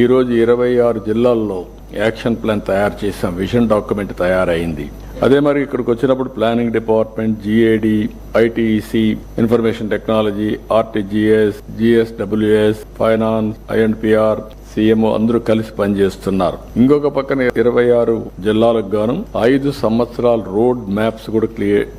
ఈరోజు ఇరవై ఆరు జిల్లాల్లో యాక్షన్ ప్లాన్ తయారు చేసాం విజన్ డాక్యుమెంట్ తయారైంది. అదే మరి ఇక్కడికి వచ్చినప్పుడు planning department GAD ITC information technology RTGS GSWS finance INPR CM అందరూ కలిసి పనిచేస్తున్నారు. ఇంకొక పక్కన ఇరవై ఆరు జిల్లాలకు గాను ఐదు సంవత్సరాల రోడ్ మ్యాప్స్ కూడా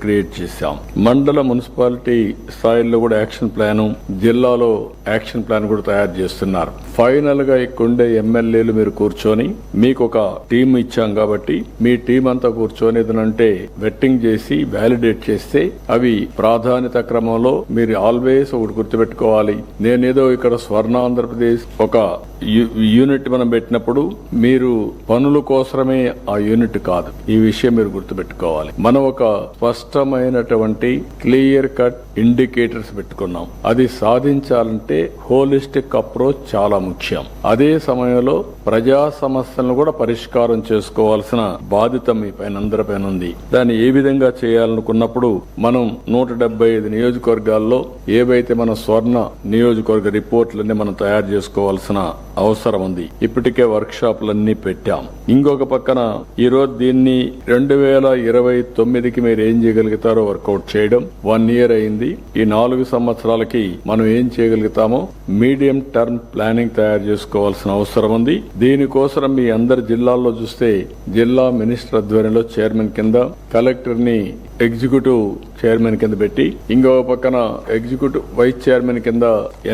క్రియేట్ చేశాం. మండల మున్సిపాలిటీ స్థాయిలో కూడా యాక్షన్ ప్లాన్ జిల్లాలో యాక్షన్ ప్లాన్ కూడా తయారు చేస్తున్నారు. ఫైనల్గా ఇక్కడుండే ఎమ్మెల్యేలు మీరు కూర్చొని మీకు ఒక టీం ఇచ్చాం కాబట్టి మీ టీం అంతా కూర్చొని ఏదనంటే వెట్టింగ్ చేసి వ్యాలిడేట్ చేస్తే అవి ప్రాధాన్యత క్రమంలో మీరు ఆల్వేస్ ఒకటి గుర్తుపెట్టుకోవాలి. నేనేదో ఇక్కడ స్వర్ణ ఆంధ్రప్రదేశ్ ఒక యూనిట్ మనం పెట్టినప్పుడు మీరు పనుల కోసమే ఆ యూనిట్ కాదు. ఈ విషయం మీరు గుర్తుపెట్టుకోవాలి. మనం ఒక స్పష్టమైనటువంటి క్లియర్ కట్ ఇండికేటర్స్ పెట్టుకున్నాం. అది సాధించాలంటే హోలిస్టిక్ అప్రోచ్ చాలా ముఖ్యం. అదే సమయంలో ప్రజా సమస్యలను కూడా పరిష్కారం చేసుకోవాల్సిన బాధ్యత మీ పైన అందరిపైన ఉంది దాన్ని ఏ విధంగా చేయాలనుకున్నప్పుడు మనం నూట డెబ్బై ఐదు నియోజకవర్గాల్లో ఏవైతే మన స్వర్ణ నియోజకవర్గ రిపోర్ట్లన్నీ మనం తయారు చేసుకోవాల్సిన అవసరం ఉంది ఇప్పటికే వర్క్ షాపులన్నీ పెట్టాం. ఇంకొక పక్కన ఈరోజు దీన్ని రెండు వేల ఇరవై తొమ్మిదికి మీరు ఏం చేయగలుగుతారో వర్కౌట్ చేయడం వన్ ఇయర్ అయింది. ఈ నాలుగు సంవత్సరాలకి మనం ఏం చేయగలుగుతామో మీడియం టర్మ్ ప్లానింగ్ తయారు చేసుకోవాల్సిన అవసరం ఉంది దీనికోసం మీ అందరి జిల్లాల్లో చూస్తే జిల్లా మినిస్టర్ ఆధ్వర్యంలో చైర్మన్ కింద కలెక్టర్ని ఎగ్జిక్యూటివ్ చైర్మన్ కింద పెట్టి ఇంకొక పక్కన ఎగ్జిక్యూటివ్ వైస్ చైర్మన్ కింద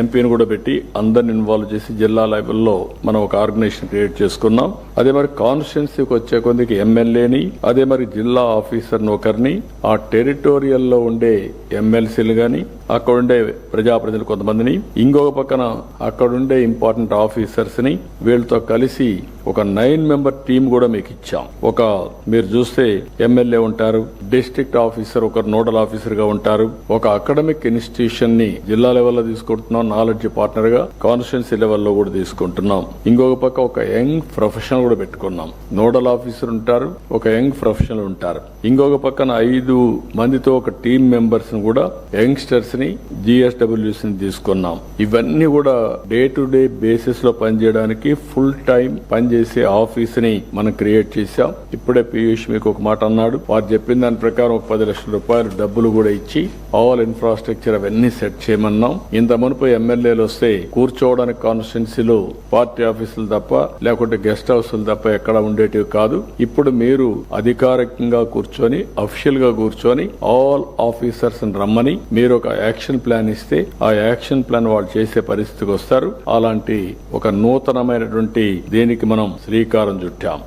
ఎంపీని కూడా పెట్టి అందరిని ఇన్వాల్వ్ చేసి జిల్లా లెవెల్లో మనం ఒక ఆర్గనైజేషన్ క్రియేట్ చేసుకున్నాం. అదే మరి కాన్స్టిట్యున్సీకి వచ్చే కొద్దికి ఎమ్మెల్యేని అదే మరి జిల్లా ఆఫీసర్ ఒకరిని ఆ టెరిటోరియల్లో ఉండే ఎమ్మెల్సీలు కానీ అక్కడుండే ప్రజాప్రతినిధులు కొంతమందిని ఇంకొక పక్కన అక్కడుండే ఇంపార్టెంట్ ఆఫీసర్స్ని వీళ్ళతో కలిసి ఒక నైన్ మెంబర్ టీం కూడా మీకు ఇచ్చాం. ఒక మీరు చూస్తే ఎమ్మెల్యే ఉంటారు డిస్ట్రిక్ట్ ఆఫీసర్ ఒక నోడల్ ఆఫీసర్గా ఉంటారు. ఒక అకాడమిక్ ఇన్స్టిట్యూషన్ని జిల్లా లెవెల్లో తీసుకుంటున్నాం నాలెడ్జ్ పార్ట్నర్గా కాన్స్టిట్యున్సీ లెవెల్లో కూడా తీసుకుంటున్నాం. ఇంకొక పక్క ఒక యంగ్ ప్రొఫెషనల్ కూడా పెట్టుకున్నాం. నోడల్ ఆఫీసర్ ఉంటారు ఒక యంగ్ ప్రొఫెషనల్ ఉంటారు. ఇంకొక పక్కన ఐదు మందితో ఒక టీం మెంబర్స్ని కూడా యంగ్స్టర్స్ ని జిఎస్డబ్ల్యూస్ని తీసుకున్నాం. ఇవన్నీ కూడా డే టు డే బేసిస్లో పనిచేయడానికి ఫుల్ టైం పనిచేసే ఆఫీస్ని మనం క్రియేట్ చేశాం. ఇప్పుడే పీయూష్ మీకు ఒక మాట అన్నాడు. వారు చెప్పిన దాని ప్రకారం ఒక పది లక్షల రూపాయలు డబ్బులు కూడా ఇచ్చి ఆల్ ఇన్ఫ్రాస్ట్రక్చర్ అవన్నీ సెట్ చేయమన్నాం. ఇంత మునుపు ఎమ్మెల్యేలు వస్తే కూర్చోవడానికి కాన్స్టిట్యున్సీలో పార్టీ ఆఫీసులు తప్ప లేకుంటే గెస్ట్ హౌస్లు తప్ప ఎక్కడ ఉండేటివి కాదు. ఇప్పుడు మీరు అధికారికంగా కూర్చొని అఫీషియల్గా కూర్చొని ఆల్ ఆఫీసర్స్ రమ్మని మీరు ఒక యాక్షన్ ప్లాన్ ఇస్తే ఆ యాక్షన్ ప్లాన్ వాళ్ళు చేసే పరిస్థితికి వస్తారు. అలాంటి ఒక నూతనమైనటువంటి దేనికి మనం శ్రీకారం చుట్టాం.